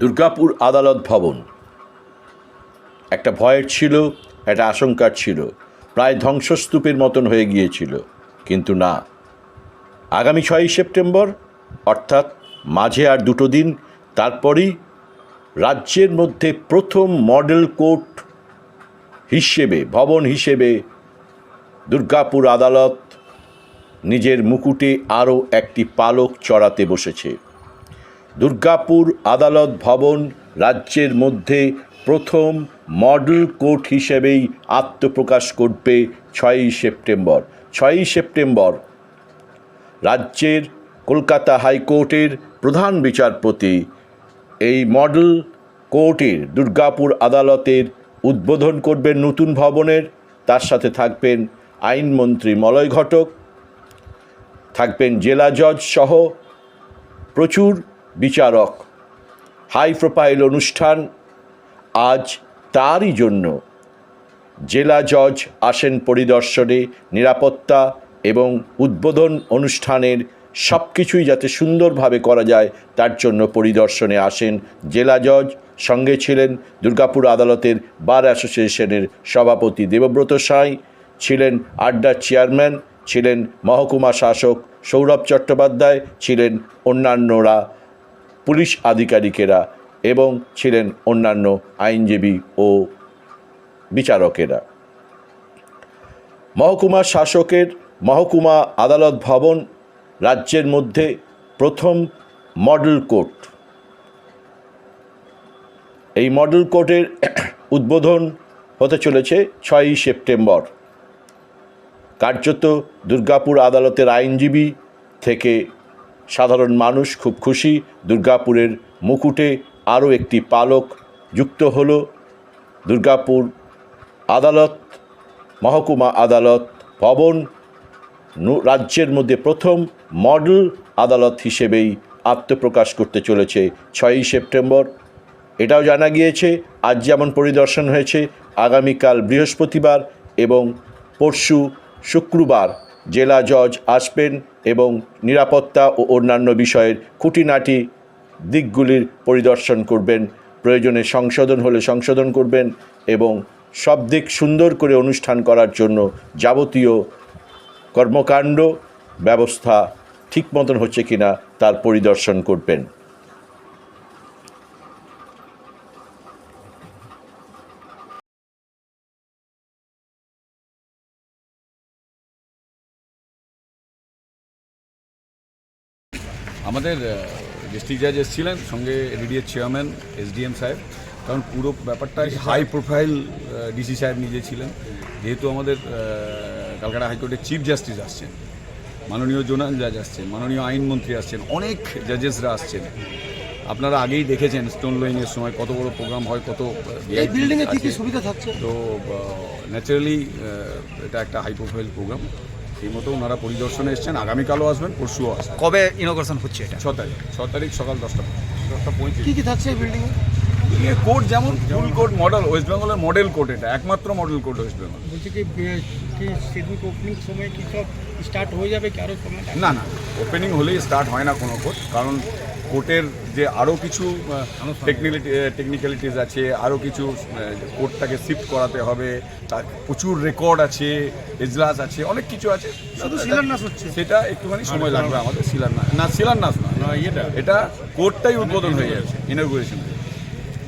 দুর্গাপুর আদালত ভবন। একটা ভয়ের ছিল, একটা আশঙ্কার ছিল। প্রায় ধ্বংসস্তূপের মতন হয়ে গিয়েছিল, কিন্তু না। আগামী ছয়ই সেপ্টেম্বর, অর্থাৎ মাঝে আর দুটো দিন, তারপরই রাজ্যের মধ্যে প্রথম মডেল কোর্ট হিসেবে, ভবন হিসেবে দুর্গাপুর আদালত নিজের মুকুটে আরও একটি পালক চড়াতে বসেছে। দুর্গাপুর আদালত ভবন রাজ্যের মধ্যে প্রথম মডেল কোর্ট হিসেবেই আত্মপ্রকাশ করবে ছয়ই সেপ্টেম্বর। ছয়ই সেপ্টেম্বর রাজ্যের কলকাতা হাইকোর্টের প্রধান বিচারপতি এই মডেল কোর্টের দুর্গাপুর আদালতের উদ্বোধন করবেন নতুন ভবনের। তার সাথে থাকবেন আইনমন্ত্রী মলয় ঘটক, থাকবেন জেলা জজ সহ প্রচুর বিচারক, হাই প্রোফাইল অনুষ্ঠান, আজ তারই জন্য জেলা জজ আসেন পরিদর্শনে নিরাপত্তা এবং উদ্বোধন অনুষ্ঠানের সব কিছুই যাতে সুন্দরভাবে করা যায়, তার জন্য পরিদর্শনে আসেন জেলা জজ, সঙ্গে ছিলেন দুর্গাপুর আদালতের বার অ্যাসোসিয়েশনের সভাপতি দেবব্রত সাঁই, ছিলেন আড্ডার চেয়ারম্যান, ছিলেন মহকুমা শাসক সৌরভ চট্টোপাধ্যায়, ছিলেন অন্যান্যরা পুলিশ আধিকারিকেরা এবং ছিলেন অন্যান্য আইনজীবী ও বিচারকেরা। মহকুমা শাসকের মহকুমা আদালত ভবন রাজ্যের মধ্যে প্রথম মডেল কোর্ট। এই মডেল কোর্টের উদ্বোধন হতে চলেছে ছয়ই সেপ্টেম্বর। কার্যত দুর্গাপুর আদালতের আইনজীবী থেকে সাধারণ মানুষ খুব খুশি দুর্গাপুরের মুকুটে আরও একটি পালক যুক্ত হলো। দুর্গাপুর আদালত, মহকুমা আদালত, ভবন রাজ্যের মধ্যে প্রথম মডেল আদালত হিসেবেই আত্মপ্রকাশ করতে চলেছে ছয়ই সেপ্টেম্বর। এটাও জানা গিয়েছে, আজ যেমন পরিদর্শন হয়েছে, আগামীকাল বৃহস্পতিবার এবং পরশু শুক্রবার জেলা জজ আসবেন এবং নিরাপত্তা ও অন্যান্য বিষয়ের খুঁটিনাটি দিকগুলির পরিদর্শন করবেন, প্রয়োজনে সংশোধন হলে সংশোধন করবেন এবং সব দিক সুন্দর করে অনুষ্ঠান করার জন্য যাবতীয় কর্মকাণ্ড ব্যবস্থা ঠিক মতন হচ্ছে কিনা তার পরিদর্শন করবেন। আমাদের ডিস্ট্রিক্ট জাজ এসেছিলেন সঙ্গে এডিডিএর চেয়ারম্যান এসডিএম সাহেব। কারণ পুরো ব্যাপারটা হাই প্রোফাইল ডিসি সাহেব। নিজে ছিলেন। যেহেতু আমাদের ক্যালকাটা হাইকোর্টের চিফ জাস্টিস আসছেন মাননীয় জোনাল জাজ আসছেন মাননীয় আইনমন্ত্রী আসছেন অনেক জাজেসরা আসছেন। আপনারা আগেই দেখেছেন স্টোন লোয়িংয়ের সময় কত বড় প্রোগ্রাম হয় কত সুবিধা থাকছে? তো ন্যাচারালি এটা একটা হাই প্রোফাইল প্রোগ্রাম সেই মতো ওনারা পরিদর্শনে এসছেন। আগামীকালও আসবেন পরশুও আসবেন। কবে ইনোগ্রেশন হচ্ছে এটা? ছ তারিখ। ছ তারিখ সকাল দশটা দশটা পঁয়ত্রিশ। কী কী থাকছে এই বিল্ডিং এ? কোর্ট যেমন ফুল কোর্ট মডেল ওয়েস্ট বেঙ্গলের মডেল কোর্ট এটা। একমাত্র মডেল কোর্ট ওয়েস্ট বেঙ্গল বলছি কি সেদিন ওপেনিং সময় কি সব স্টার্ট হয়ে যাবে কি আরও সময়? না না ওপেনিং হলেই স্টার্ট হয় না কোনো কোর্ট কারণ কোর্টের যে আরও কিছু টেকনিক্যালিটি টেকনিক্যালিটিস আছে আরও কিছু কোর্টটাকে শিফট করাতে হবে তার প্রচুর রেকর্ড আছে এজলাস আছে অনেক কিছু আছে। শুধু শিলান্যাস হচ্ছে। সেটা একটুখানি সময় লাগবে আমাদের শিলান্যাস। না শিলান্যাস না এটা কোর্টটাই উদ্বোধন হয়ে যাচ্ছে ইনগ্রেশন